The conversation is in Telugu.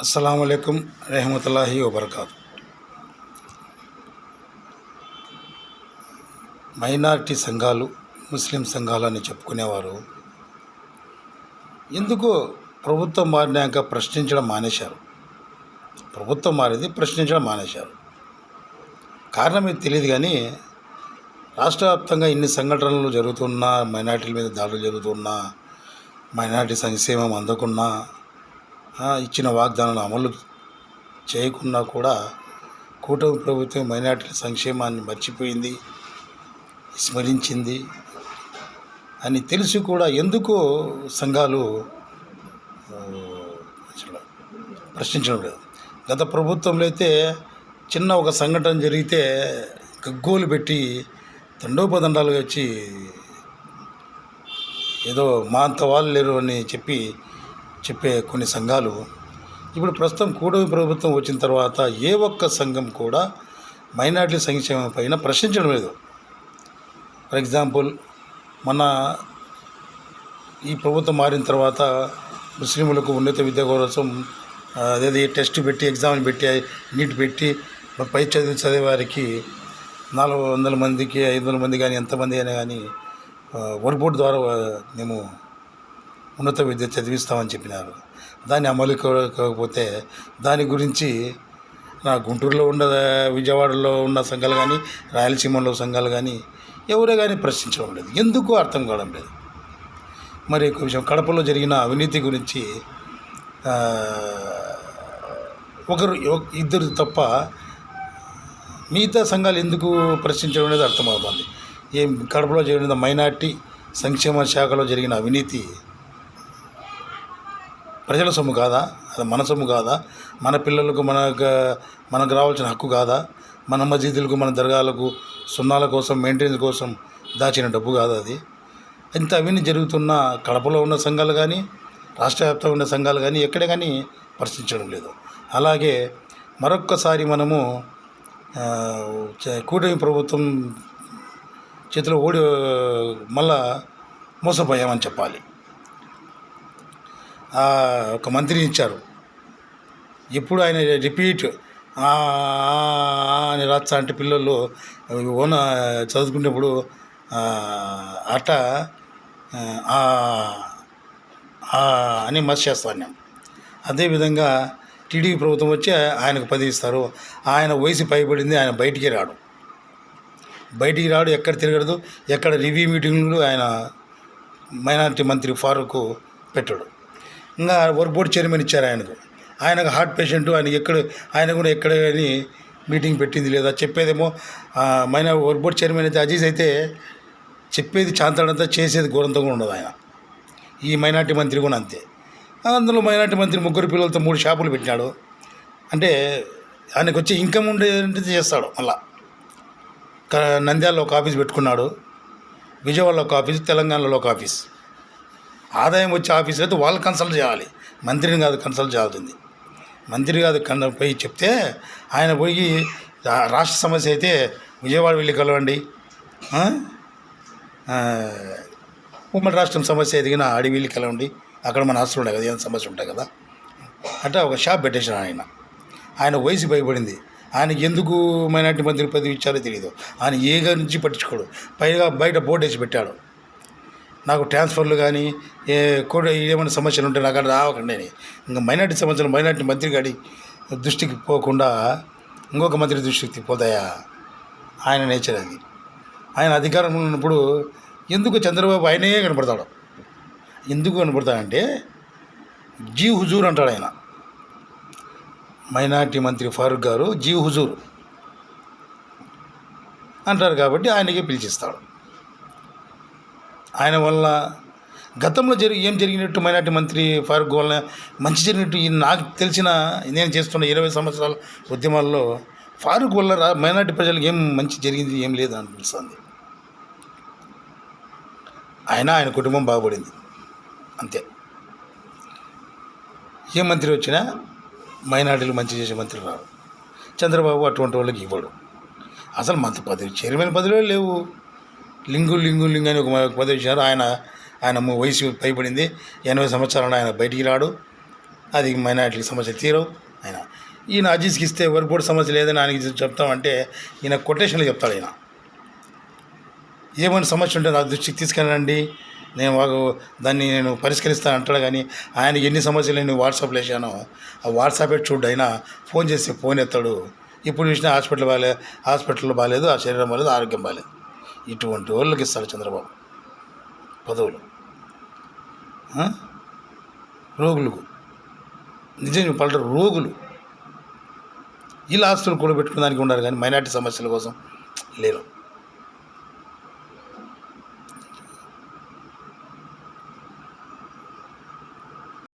అస్సలం అయికం రహమతుల్లాహి వబర్కాతు. మైనారిటీ సంఘాలు ముస్లిం సంఘాలు అని చెప్పుకునేవారు. ఎందుకు ప్రభుత్వం మారినాక ప్రశ్నించడం మానేశారు. ప్రభుత్వం మారింది ప్రశ్నించడం మానేశారు. కారణం ఏది తెలియదు కానీ రాష్ట్ర వ్యాప్తంగా ఇన్ని సంఘటనలు జరుగుతున్నా మైనార్టీల మీద దాడులు జరుగుతున్నా మైనార్టీ సంక్షేమం అందకున్నా ఇచ్చిన వాగ్దానాలు అమలు చేయకున్నా కూడా కూటమి ప్రభుత్వం మైనార్టీల సంక్షేమాన్ని మర్చిపోయింది స్మరించింది అని తెలిసి కూడా ఎందుకో సంఘాలు అసలు ప్రశ్నించడం లేదు. గత ప్రభుత్వంలో అయితే చిన్న ఒక సంఘటన జరిగితే గగ్గోలు పెట్టి తండోపదండాలుగా వచ్చి ఏదో మా అంత వాళ్ళు లేరు అని చెప్పి చెప్పే కొన్ని సంఘాలు ఇప్పుడు ప్రస్తుతం కూటమి ప్రభుత్వం వచ్చిన తర్వాత ఏ ఒక్క సంఘం కూడా మైనార్టీ సంక్షేమం పైన ప్రశ్నించడం లేదు. ఫర్ ఎగ్జాంపుల్ మన ఈ ప్రభుత్వం మారిన తర్వాత ముస్లింలకు ఉన్నత విద్య కోసం ఆ, అదేది టెస్ట్ పెట్టి ఎగ్జామ్లు పెట్టి నీట్ పెట్టి పై చదువు చదివే వారికి నాలుగు వందల మందికి ఐదు వందల మంది కానీ ఎంతమంది అయినా కానీ వర్క్ బోర్డు ద్వారా మేము ఉన్నత విద్య చదివిస్తామని చెప్పినారు. దాన్ని అమలు కాకపోతే దాని గురించి నా గుంటూరులో ఉన్న విజయవాడలో ఉన్న సంఘాలు కానీ రాయలసీమలో సంఘాలు కానీ ఎవరే కానీ ప్రశ్నించడం లేదు. ఎందుకు అర్థం కావడం లేదు. మరి కొంచెం కడపలో జరిగిన అవినీతి గురించి ఒకరు ఇద్దరు తప్ప మిగతా సంఘాలు ఎందుకు ప్రశ్నించడం అనేది అర్థమవుతుంది ఏం కడపలో జరిగిన మైనార్టీ సంక్షేమ శాఖలో జరిగిన అవినీతి ప్రజల సొమ్ము కాదా? అది మన సొమ్ము కాదా? మన పిల్లలకు మనకు మనకు రావాల్సిన హక్కు కాదా? మన మసీదులకు మన దర్గాలకు సున్నాల కోసం మెయింటెనెన్స్ కోసం దాచిన డబ్బు కాదా అది? ఇంత అవన్నీ జరుగుతున్న కడపలో ఉన్న సంఘాలు కానీ రాష్ట్ర వ్యాప్తంగా ఉన్న సంఘాలు కానీ ఎక్కడే కానీ ప్రశ్నించడం లేదు. అలాగే మరొక్కసారి మనము కూటమి ప్రభుత్వం చేతిలో ఓడి మళ్ళా మోసపోయామని చెప్పాలి. ఒక మంత్రిని ఇచ్చారు. ఎప్పుడు ఆయన రిపీట్ అని రచ్చ అంటే పిల్లలు ఓన చదువుకునేప్పుడు అట్ట ఆ, అని మస్ చేస్తాను నేను అదేవిధంగా టీడీపీ ప్రభుత్వం వచ్చి ఆయనకు పది ఇస్తారు. ఆయన వయసు పైబడింది ఆయన బయటికి రాడు. బయటికి రాడు ఎక్కడ తిరగడదు ఎక్కడ రివ్యూ మీటింగ్లు ఆయన మైనారిటీ మంత్రి ఫారూక్ పెట్టాడు. ఇంకా వర్క్ బోర్డు చైర్మన్ ఇచ్చారు ఆయనకు. ఆయనకు హార్ట్ పేషెంట్ ఆయన ఎక్కడ ఆయన కూడా ఎక్కడ అని మీటింగ్ పెట్టింది లేదా చెప్పేదేమో. మైన వర్క్ బోర్డు చైర్మన్ అయితే అజీజ్ అయితే చెప్పేది చాంతాడంతా చేసేది ఘోరంతో కూడా ఉండదు ఆయన. ఈ మైనార్టీ మంత్రి కూడా అంతే. అందులో మైనార్టీ మంత్రి ముగ్గురు పిల్లలతో మూడు షాపులు పెట్టినాడు. అంటే ఆయనకు వచ్చే ఇన్కమ్ ఉండేది చేస్తాడు మళ్ళా. నంద్యాలలో ఒక ఆఫీస్ పెట్టుకున్నాడు. విజయవాడలో ఒక ఆఫీస్ తెలంగాణలో ఒక ఆఫీస్. ఆదాయం వచ్చే ఆఫీస్ అయితే వాళ్ళు కన్సల్ట్ చేయాలి. మంత్రిని కాదు కన్సల్ట్ చేయాల్సింది. మంత్రి కాదు కన్ పోయి చెప్తే ఆయన పోయి రాష్ట్ర సమస్య అయితే విజయవాడ వెళ్ళి కలవండి. ఉమ్మడి రాష్ట్రం సమస్య ఎదిగిన ఆడి వెళ్ళి కలవండి. అక్కడ మన హాస్టల్ ఉంటాయి కదా ఏదైనా సమస్య ఉంటాయి కదా. అంటే ఒక షాప్ పెట్టేసాడు ఆయన. ఆయన వయసు భయపడింది. ఆయనకి ఎందుకు మైనార్టీ మంత్రి పదవి ఇచ్చారో తెలియదు ఆయన ఏ నుంచి పట్టించుకోడు. పైగా బయట బోర్డు వేసి పెట్టాడు. నాకు ట్రాన్స్ఫర్లు కానీ ఏ కూడా ఏమైనా సమస్యలు ఉంటే నాకు అక్కడ రావకండి అని. ఇంకా మైనార్టీ సమస్యలు మైనార్టీ మంత్రి గారి దృష్టికి పోకుండా ఇంకొక మంత్రి దృష్టికి పోతాయా ఆయన నేచర్ అది. ఆయన అధికారంలో ఉన్నప్పుడు ఎందుకు చంద్రబాబు ఆయనే కనపడతాడు? ఎందుకు కనపడతాడంటే జీ హుజూర్ అంటాడు ఆయన. మైనార్టీ మంత్రి ఫారూక్ గారు జీ హుజూర్ అంటారు కాబట్టి ఆయనకే పిలిచిస్తాడు. ఆయన వల్ల గతంలో జరిగి ఏం జరిగినట్టు మైనార్టీ మంత్రి ఫారూక్ వల్ల మంచి జరిగినట్టు ఈ నాకు తెలిసిన నేను చేస్తున్న ఇరవై సంవత్సరాల ఉద్యమాల్లో ఫారూక్ వల్ల రా మైనార్టీ ప్రజలకు ఏం మంచి జరిగింది ఏం లేదు అనిపిస్తుంది ఆయన ఆయన కుటుంబం బాగుపడింది. అంతే. ఏ మంత్రి వచ్చినా మైనార్టీలు మంచి చేసే మంత్రి రాడు చంద్రబాబు అటువంటి వాళ్ళకి ఇవ్వడు. అసలు మంత్రి పదవి చైర్మన్ పదవిలో లేవు. లింగు లింగు లింగు అని ఒక పదవి ఆయన ఆయన వయసు పైబడింది. ఎనభై సంవత్సరాలు ఆయన బయటికి రాడు. అది మైనార్టీలకు సమస్య తీరవు ఆయన ఈయన అజీజ్కి ఇస్తే వర్క్ కూడా సమస్య లేదని ఆయనకి చెప్తామంటే ఈయన కొటేషన్లు చెప్తాడు ఈయన. ఏమైనా సమస్య ఉంటే నా దృష్టికి తీసుకెళ్ళండి. నేను వాకు దాన్ని నేను పరిష్కరిస్తాను అంటాడు కానీ ఆయనకి ఎన్ని సమస్యలు నేను వాట్సాప్లో వేసాను ఆ వాట్సాపే చూడు అయినా ఫోన్ చేసి ఫోన్ ఎత్తాడు. ఇప్పుడు చూసినా హాస్పిటల్ బాగాలేదు హాస్పిటల్లో బాగాలేదు ఆ శరీరం బాగాలేదు ఆరోగ్యం బాగాలేదు ఇటువంటి వాళ్ళకి ఇస్తాడు చంద్రబాబు. పదవులు. రోగులకు నిజం పల్లె రోగులు. వీళ్ళ ఆస్తులు కూడబెట్టుకునే దానికి ఉన్నారు కానీ మైనార్టీ సమస్యల కోసం లేరు.